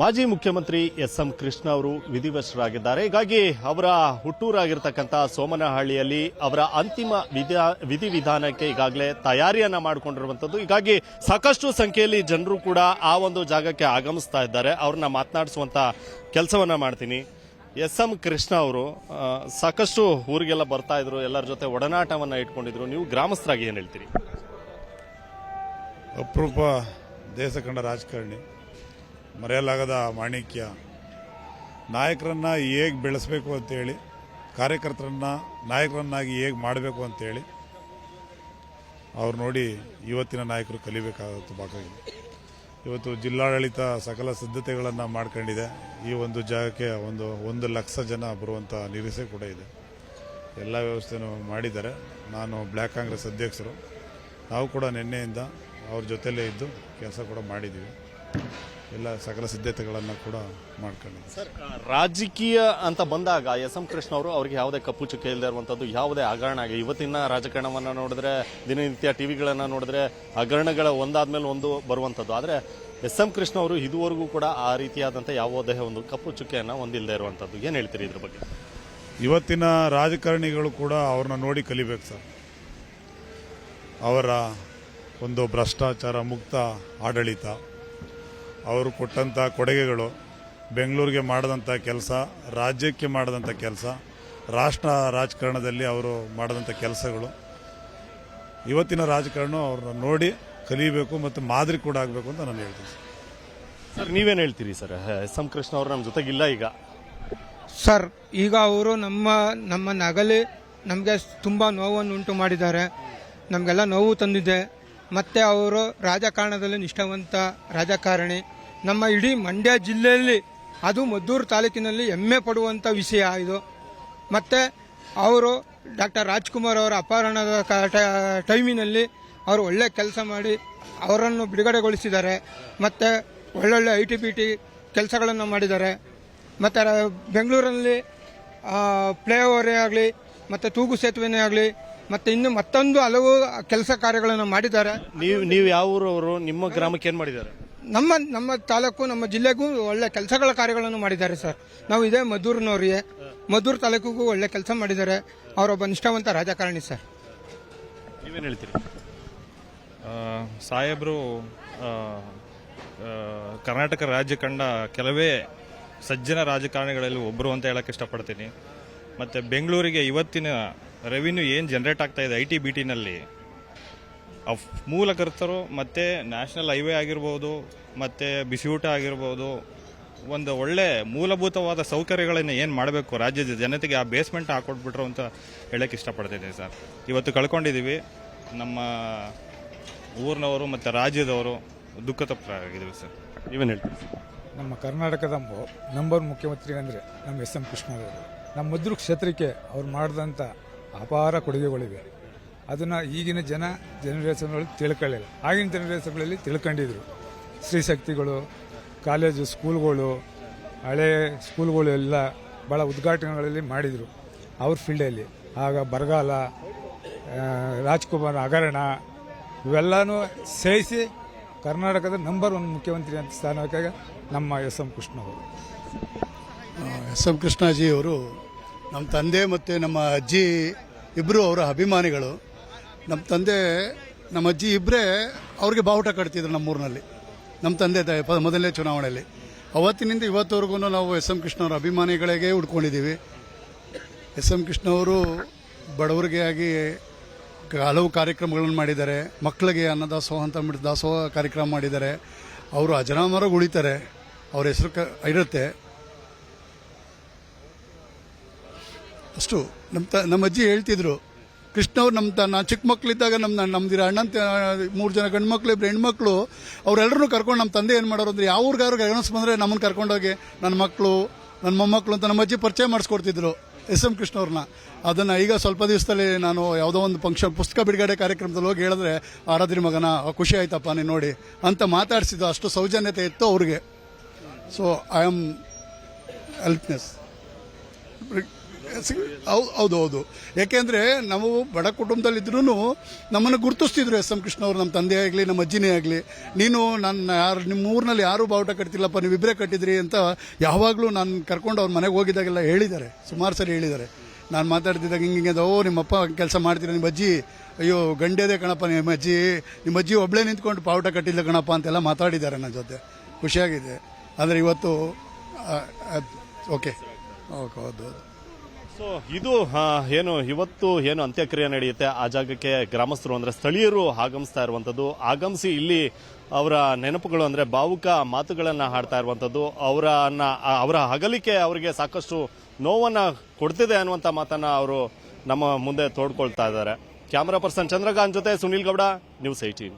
ಮಾಜಿ ಮುಖ್ಯಮಂತ್ರಿ S M Krishna ಅವರು ವಿಧಿವಶರಾಗಿದ್ದಾರೆ. ಹೀಗಾಗಿ ಅವರ ಹುಟ್ಟೂರಾಗಿರ್ತಕ್ಕಂಥ ಸೋಮನಹಳ್ಳಿಯಲ್ಲಿ ಅವರ ಅಂತಿಮ ವಿಧಿ ವಿಧಿವಿಧಾನಕ್ಕೆ ಈಗಾಗಲೇ ತಯಾರಿಯನ್ನ ಮಾಡಿಕೊಂಡಿರುವಂತದ್ದು ಹೀಗಾಗಿ ಸಾಕಷ್ಟು ಸಂಖ್ಯೆಯಲ್ಲಿ ಜನರು ಕೂಡ ಆ ಒಂದು ಜಾಗಕ್ಕೆ ಆಗಮಿಸ್ತಾ ಇದ್ದಾರೆ. ಅವ್ರನ್ನ ಮಾತನಾಡಿಸುವಂತ ಕೆಲಸವನ್ನ ಮಾಡ್ತೀನಿ. ಎಸ್ ಎಂ ಕೃಷ್ಣ ಅವರು ಸಾಕಷ್ಟು ಊರಿಗೆಲ್ಲ ಬರ್ತಾ ಇದ್ರು, ಎಲ್ಲರ ಜೊತೆ ಒಡನಾಟವನ್ನ ಇಟ್ಕೊಂಡಿದ್ರು. ನೀವು ಗ್ರಾಮಸ್ಥರಾಗಿ ಏನು ಹೇಳ್ತೀರಿ? ಅಪರೂಪ ದೇಶ ಕಂಡ ರಾಜಕಾರಣಿ. ಮರೆಯಲಾಗದ ಮಾಣಿಕ್ಯ. ನಾಯಕರನ್ನು ಹೇಗೆ ಬೆಳೆಸಬೇಕು ಅಂತೇಳಿ, ಕಾರ್ಯಕರ್ತರನ್ನು ನಾಯಕರನ್ನಾಗಿ ಹೇಗೆ ಮಾಡಬೇಕು ಅಂತೇಳಿ ಅವ್ರು ನೋಡಿ ಇವತ್ತಿನ ನಾಯಕರು ಕಲಿಬೇಕಾಗುತ್ತೆ ಬಾಕಾಗಿದೆ ಇವತ್ತು ಜಿಲ್ಲಾಡಳಿತ ಸಕಲ ಸಿದ್ಧತೆಗಳನ್ನು ಮಾಡ್ಕೊಂಡಿದೆ. ಈ ಒಂದು ಜಾಗಕ್ಕೆ ಒಂದು ಒಂದು ಲಕ್ಷ ಜನ ಬರುವಂಥ ನಿರೀಕ್ಷೆ ಕೂಡ ಇದೆ. ಎಲ್ಲ ವ್ಯವಸ್ಥೆನೂ ಮಾಡಿದ್ದಾರೆ. ನಾನು ಬ್ಲ್ಯಾಕ್ ಕಾಂಗ್ರೆಸ್ ಅಧ್ಯಕ್ಷರು. ನಾವು ಕೂಡ ನಿನ್ನೆಯಿಂದ ಅವ್ರ ಜೊತೆಲೇ ಇದ್ದು ಕೆಲಸ ಕೂಡ ಮಾಡಿದ್ದೀವಿ ಎಲ್ಲ ಸಕಲ ಸಿದ್ಧತೆಗಳನ್ನು ಕೂಡ ಮಾಡ್ಕೊಂಡಿದ್ದೀವಿ. ಸರ್ ರಾಜಕೀಯ ಅಂತ ಬಂದಾಗ ಎಸ್ ಎಂ ಕೃಷ್ಣ ಅವರು ಅವ್ರಿಗೆ ಯಾವುದೇ ಕಪ್ಪು ಚುಕ್ಕೆ ಇಲ್ಲದೆ ಇರುವಂತದ್ದು ಯಾವುದೇ ಹಗರಣ ಆಗಿ ಇವತ್ತಿನ ರಾಜಕಾರಣವನ್ನು ನೋಡಿದ್ರೆ ದಿನನಿತ್ಯ ಟಿವಿಗಳನ್ನು ನೋಡಿದ್ರೆ ಹಗರಣಗಳ ಒಂದಾದ್ಮೇಲೆ ಒಂದು ಬರುವಂಥದ್ದು ಆದರೆ ಎಸ್ ಎಂ ಕೃಷ್ಣ ಅವರು ಇದುವರೆಗೂ ಕೂಡ ಆ ರೀತಿಯಾದಂಥ ಯಾವುದೇ ಒಂದು ಕಪ್ಪು ಚುಕ್ಕೆಯನ್ನು ಹೊಂದಿಲ್ಲದೆ ಇರುವಂಥದ್ದು ಏನು ಹೇಳ್ತೀರಿ ಇದ್ರ ಬಗ್ಗೆ? ಇವತ್ತಿನ ರಾಜಕಾರಣಿಗಳು ಕೂಡ ಅವ್ರನ್ನ ನೋಡಿ ಕಲಿಬೇಕು ಸರ್. ಅವರ ಒಂದು ಭ್ರಷ್ಟಾಚಾರ ಮುಕ್ತ ಆಡಳಿತ ಅವರು ಕೊಟ್ಟಂಥ ಕೊಡುಗೆಗಳು ಬೆಂಗಳೂರಿಗೆ ಮಾಡಿದಂಥ ಕೆಲಸ ರಾಜ್ಯಕ್ಕೆ ಮಾಡಿದಂಥ ಕೆಲಸ ರಾಷ್ಟ್ರ ರಾಜಕಾರಣದಲ್ಲಿ ಅವರು ಮಾಡಿದಂಥ ಕೆಲಸಗಳು. ಇವತ್ತಿನ ರಾಜಕಾರಣ ಅವ್ರನ್ನ ನೋಡಿ ಕಲಿಬೇಕು ಮತ್ತು ಮಾದರಿ ಕೂಡ ಆಗಬೇಕು ಅಂತ ನಾನು ಹೇಳ್ತೀನಿ ಸರ್. ನೀವೇನು ನೀವೇನ್ ಹೇಳ್ತೀರಿ ಸರ್? ಎಸ್ ಎಂ ಕೃಷ್ಣ ಅವರು ನಮ್ಮ ಜೊತೆಗಿಲ್ಲ ಈಗ. ಸರ್ ಈಗ ಅವರು ನಮ್ಮ ನಮ್ಮ ನಗಲಿ ನಮಗೆ ತುಂಬ ನೋವನ್ನು ಉಂಟು ಮಾಡಿದ್ದಾರೆ. ನಮಗೆಲ್ಲ ನೋವು ತಂದಿದೆ. ಮತ್ತು ಅವರು ರಾಜಕಾರಣದಲ್ಲಿ ನಿಷ್ಠಾವಂತ ರಾಜಕಾರಣಿ. ನಮ್ಮ ಇಡೀ ಮಂಡ್ಯ ಜಿಲ್ಲೆಯಲ್ಲಿ ಅದು ಮದ್ದೂರು ತಾಲೂಕಿನಲ್ಲಿ ಹೆಮ್ಮೆ ಪಡುವಂಥ ವಿಷಯ ಇದು. ಮತ್ತು ಅವರು ಡಾಕ್ಟರ್ ರಾಜ್ಕುಮಾರ್ ಅವರ ಅಪಹರಣದ ಟೈಮಿನಲ್ಲಿ ಅವರು ಒಳ್ಳೆ ಕೆಲಸ ಮಾಡಿ ಅವರನ್ನು ಬಿಡುಗಡೆಗೊಳಿಸಿದ್ದಾರೆ. ಮತ್ತು ಒಳ್ಳೊಳ್ಳೆ ಐ ಟಿ ಬಿ ಟಿ ಕೆಲಸಗಳನ್ನು ಮಾಡಿದ್ದಾರೆ. ಮತ್ತು ಬೆಂಗಳೂರಿನಲ್ಲಿ ಫ್ಲೈ ಓವರೇ ಆಗಲಿ, ಮತ್ತು ತೂಗು ಸೇತುವೆನೇ ಆಗಲಿ ಮತ್ತು ಇನ್ನು ಮತ್ತೊಂದು ಹಲವು ಕೆಲಸ ಕಾರ್ಯಗಳನ್ನು ಮಾಡಿದ್ದಾರೆ. ನೀವು ನೀವು ಯಾವ ಊರವರು ನಿಮ್ಮ ಗ್ರಾಮಕ್ಕೆ ಏನ್ ಮಾಡಿದ್ದಾರೆ? ನಮ್ಮ ನಮ್ಮ ತಾಲೂಕು ನಮ್ಮ ಜಿಲ್ಲೆಗೂ ಒಳ್ಳೆ ಕೆಲಸಗಳ ಕಾರ್ಯಗಳನ್ನು ಮಾಡಿದ್ದಾರೆ ಸರ್. ನಾವು ಇದೇ ಮಧೂರಿನವರಿಗೆ ಮದ್ದೂರು ತಾಲೂಕಿಗೂ ಒಳ್ಳೆ ಕೆಲಸ ಮಾಡಿದ್ದಾರೆ. ಅವರೊಬ್ಬ ನಿಷ್ಠಾವಂತ ರಾಜಕಾರಣಿ ಸರ್. ನೀವೇನು ಹೇಳ್ತೀರಿ? ಆ, ಸಾಹೇಬರು ಕರ್ನಾಟಕ ರಾಜ್ಯ ಕಂಡ ಕೆಲವೇ ಸಜ್ಜನ ರಾಜಕಾರಣಿಗಳಲ್ಲಿ ಒಬ್ಬರು ಅಂತ ಹೇಳಕ್ಕೆ ಇಷ್ಟಪಡ್ತೀನಿ. ಮತ್ತು ಬೆಂಗಳೂರಿಗೆ ಇವತ್ತಿನ ರೆವಿನ್ಯೂ ಏನು ಜನರೇಟ್ ಆಗ್ತಾ ಇದೆ ಐ ಟಿ ಬಿ ಟಿನಲ್ಲಿ ಮೂಲಕರ್ತರು ಮತ್ತು ನ್ಯಾಷನಲ್ ಹೈವೇ ಆಗಿರ್ಬೋದು ಮತ್ತು ಬಿಸಿಯೂಟ ಆಗಿರ್ಬೋದು ಒಂದು ಒಳ್ಳೆ ಮೂಲಭೂತವಾದ ಸೌಕರ್ಯಗಳನ್ನು ಏನು ಮಾಡಬೇಕು ರಾಜ್ಯದ ಜನತೆಗೆ ಆ ಬೇಸ್ಮೆಂಟ್ ಹಾಕೊಟ್ಬಿಟ್ರು ಅಂತ ಹೇಳೋಕ್ಕೆ ಇಷ್ಟಪಡ್ತಿದ್ದೀನಿ ಸರ್. ಇವತ್ತು ಕಳ್ಕೊಂಡಿದ್ದೀವಿ ನಮ್ಮ ಊರಿನವರು ಮತ್ತು ರಾಜ್ಯದವರು ದುಃಖ ತಪ್ಪಾಗಿದ್ದೀವಿ ಸರ್ ಇವನ್ ಹೇಳ್ತೀವಿ ನಮ್ಮ ಕರ್ನಾಟಕದ ನಂಬರ್ ಮುಖ್ಯಮಂತ್ರಿ ಅಂದರೆ ನಮ್ಮ ಎಸ್ ಎಂ ಕೃಷ್ಣವರು ನಮ್ಮ ಮದ್ರು ಕ್ಷೇತ್ರಕ್ಕೆ ಅವ್ರು ಮಾಡಿದಂಥ ಅಪಾರ ಕೊಡುಗೆಗಳಿವೆ. ಅದನ್ನು ಈಗಿನ ಜನ ಜನರೇಷನ್ಗಳು ತಿಳ್ಕೊಳ್ಳಿಲ್ಲ. ಆಗಿನ ಜನರೇಷನ್ಗಳಲ್ಲಿ ತಿಳ್ಕೊಂಡಿದ್ರು. ಸ್ತ್ರೀಶಕ್ತಿಗಳು ಕಾಲೇಜು ಸ್ಕೂಲ್ಗಳು ಹಳೆ ಸ್ಕೂಲ್ಗಳು ಎಲ್ಲ ಭಾಳ ಉದ್ಘಾಟನೆಗಳಲ್ಲಿ ಮಾಡಿದರು. ಅವ್ರ ಫೀಲ್ಡಲ್ಲಿ ಆಗ ಬರಗಾಲ ರಾಜ್ಕುಮಾರ್ ಹಗರಣ, ಇವೆಲ್ಲನೂ ಸೇರಿಸಿ ಕರ್ನಾಟಕದ ನಂಬರ್ ಒನ್ ಮುಖ್ಯಮಂತ್ರಿ ಅಂತ ಸ್ಥಾನಕ್ಕಾಗ ನಮ್ಮ ಎಸ್ ಎಂ ಕೃಷ್ಣ ಅವರು ಎಸ್ ಎಂ ಕೃಷ್ಣಾಜಿ ಅವರು ನಮ್ಮ ತಂದೆ ಮತ್ತು ನಮ್ಮ ಅಜ್ಜಿ ಇಬ್ಬರು ಅವರ ಅಭಿಮಾನಿಗಳು. ನಮ್ಮ ತಂದೆ, ನಮ್ಮ ಅಜ್ಜಿ ಇಬ್ಬರೇ ಅವ್ರಿಗೆ ಬಾವುಟ ಕಟ್ತಿದ್ರು ನಮ್ಮೂರಿನಲ್ಲಿ. ನಮ್ಮ ತಂದೆ ಮೊದಲನೇ ಚುನಾವಣೆಯಲ್ಲಿ. ಅವತ್ತಿನಿಂದ ಇವತ್ತವರೆಗೂ ನಾವು ಎಸ್ ಎಂ ಕೃಷ್ಣವ್ರ ಅಭಿಮಾನಿಗಳಿಗೆ ಉಡ್ಕೊಂಡಿದ್ದೀವಿ ಎಸ್ ಎಂ ಕೃಷ್ಣವರು ಬಡವರಿಗೆ ಆಗಿ ಹಲವು ಕಾರ್ಯಕ್ರಮಗಳನ್ನು ಮಾಡಿದ್ದಾರೆ. ಮಕ್ಕಳಿಗೆ ಅನ್ನದಾಸೋಹ ಅಂತ ದಾಸೋಹ ಕಾರ್ಯಕ್ರಮ ಮಾಡಿದ್ದಾರೆ. ಅವರು ಅಜನಾಮರ ಉಳಿತಾರೆ ಅವ್ರ ಹೆಸರು ಕ, ಇರುತ್ತೆ. ಅಷ್ಟು. ನಮ್ಮ ತ ನಮ್ಮ ಅಜ್ಜಿ ಹೇಳ್ತಿದ್ರು, ಕೃಷ್ಣ ಅವ್ರು ನಮ್ಮ ತ ನಾ ಚಿಕ್ಕ ಮಕ್ಕಳಿದ್ದಾಗ ನಮ್ಮ ನಮ್ದಿರ ಅಣ್ಣನ ಮೂರು ಜನ ಗಂಡು ಮಕ್ಳು ಇಬ್ಬರು ಹೆಣ್ಮಕ್ಳು ಅವರೆಲ್ಲರೂ ಕರ್ಕೊಂಡು ನಮ್ಮ ತಂದೆ ಏನು ಮಾಡೋರು ಅಂದರೆ, ಯಾವ ಊರಿಗಾರು ಗಣಸ್ ಬಂದರೆ ನಮ್ಮನ್ನು ಕರ್ಕೊಂಡೋಗಿ ನನ್ನ ಮಕ್ಕಳು ನನ್ನ ಮೊಮ್ಮಕ್ಕಳು ಅಂತ ನಮ್ಮ ಅಜ್ಜಿ ಪರಿಚಯ ಮಾಡಿಸ್ಕೊಡ್ತಿದ್ರು, ಎಸ್ ಎಂ ಕೃಷ್ಣ ಅವ್ರನ್ನ. ಅದನ್ನು ಈಗ ಸ್ವಲ್ಪ ದಿವಸದಲ್ಲಿ ನಾನು ಯಾವುದೋ ಒಂದು ಫಂಕ್ಷನ್, ಪುಸ್ತಕ ಬಿಡುಗಡೆ ಕಾರ್ಯಕ್ರಮದಲ್ಲಿ ಹೋಗಿ ಹೇಳಿದ್ರೆ, ಆರಾಧ್ರಿ ಮಗನ, ಖುಷಿ ಆಯ್ತಪ್ಪ ನೀನು ನೋಡಿ ಅಂತ ಮಾತಾಡಿಸಿದ್ದು, ಅಷ್ಟು ಸೌಜನ್ಯತೆ ಇತ್ತು ಅವ್ರಿಗೆ. ಸೊ ಐ ಆಮ್ ಹೆಲ್ಪ್ನೆಸ್ ಹೌದು ಹೌದು ಯಾಕೆಂದ್ರೆ ನಾವು ಬಡ ಕುಟುಂಬದಲ್ಲಿದ್ರೂ ನಮ್ಮನ್ನು ಗುರುತಿಸ್ತಿದ್ರು ಎಸ್ ಎಂ ಕೃಷ್ಣ ಅವರು ನಮ್ಮ ತಂದೆ ಆಗಲಿ ನಮ್ಮ ಅಜ್ಜಿನೇ ಆಗಲಿ. ನೀನು ನನ್ನ ಯಾರು ನಿಮ್ಮ ಊರಿನಲ್ಲಿ ಯಾರೂ ಬಾವುಟ ಕಟ್ತಿಲ್ಲಪ್ಪ ನೀವು ಇಬ್ಬರೇ ಕಟ್ಟಿದ್ರಿ ಅಂತ ಯಾವಾಗಲೂ ನಾನು ಕರ್ಕೊಂಡು ಅವ್ರ ಮನೆಗೆ ಹೋಗಿದ್ದಾಗೆಲ್ಲ ಹೇಳಿದ್ದಾರೆ. ಸುಮಾರು ಸರಿ ಹೇಳಿದ್ದಾರೆ. ನಾನು ಮಾತಾಡ್ತಿದ್ದಾಗ ಹಿಂಗೆ ಹಿಂಗೆ ಓ, ನಿಮ್ಮಪ್ಪ ಕೆಲಸ ಮಾಡ್ತೀರಾ ನಿಮ್ಮ ಅಜ್ಜಿ. ಅಯ್ಯೋ, ಗಂಡೇದೇ ಕಣಪ್ಪ ನಿಮ್ಮ ಅಜ್ಜಿ. ನಿಮ್ಮ ಅಜ್ಜಿ ಒಬ್ಬಳೇ ನಿಂತ್ಕೊಂಡು ಪಾವುಟ ಕಟ್ಟಿಲ್ಲ ಕಣಪ್ಪ ಅಂತೆಲ್ಲ ಮಾತಾಡಿದ್ದಾರೆ ನನ್ನ ಜೊತೆ. ಖುಷಿಯಾಗಿದೆ. ಆದರೆ ಇವತ್ತು ಓಕೆ. ಓಕೆ, ಹೌದು ಹೌದು. ಸೊ ಇದು ಏನು, ಇವತ್ತು ಏನು ಅಂತ್ಯಕ್ರಿಯೆ ನಡೆಯುತ್ತೆ ಆ ಜಾಗಕ್ಕೆ ಗ್ರಾಮಸ್ಥರು ಅಂದ್ರೆ ಸ್ಥಳೀಯರು ಆಗಮಿಸ್ತಾ ಇರುವಂತದ್ದು ಆಗಮಿಸಿ ಇಲ್ಲಿ ಅವರ ನೆನಪುಗಳು ಅಂದ್ರೆ ಭಾವುಕ ಮಾತುಗಳನ್ನು ಹಾಡ್ತಾ ಇರುವಂತದ್ದು ಅವರನ್ನ ಅವರ ಅಗಲಿಕೆ ಅವರಿಗೆ ಸಾಕಷ್ಟು ನೋವನ್ನ ಕೊಡ್ತಿದೆ ಅನ್ನುವಂತ ಮಾತನ್ನ ಅವರು ನಮ್ಮ ಮುಂದೆ ತೋಡ್ಕೊಳ್ತಾ ಇದ್ದಾರೆ. ಕ್ಯಾಮರಾ ಪರ್ಸನ್ ಚಂದ್ರಕಾಂತ್ ಜೊತೆ ಸುನೀಲ್ ಗೌಡ, ನ್ಯೂಸ್ ಏಟೀನ್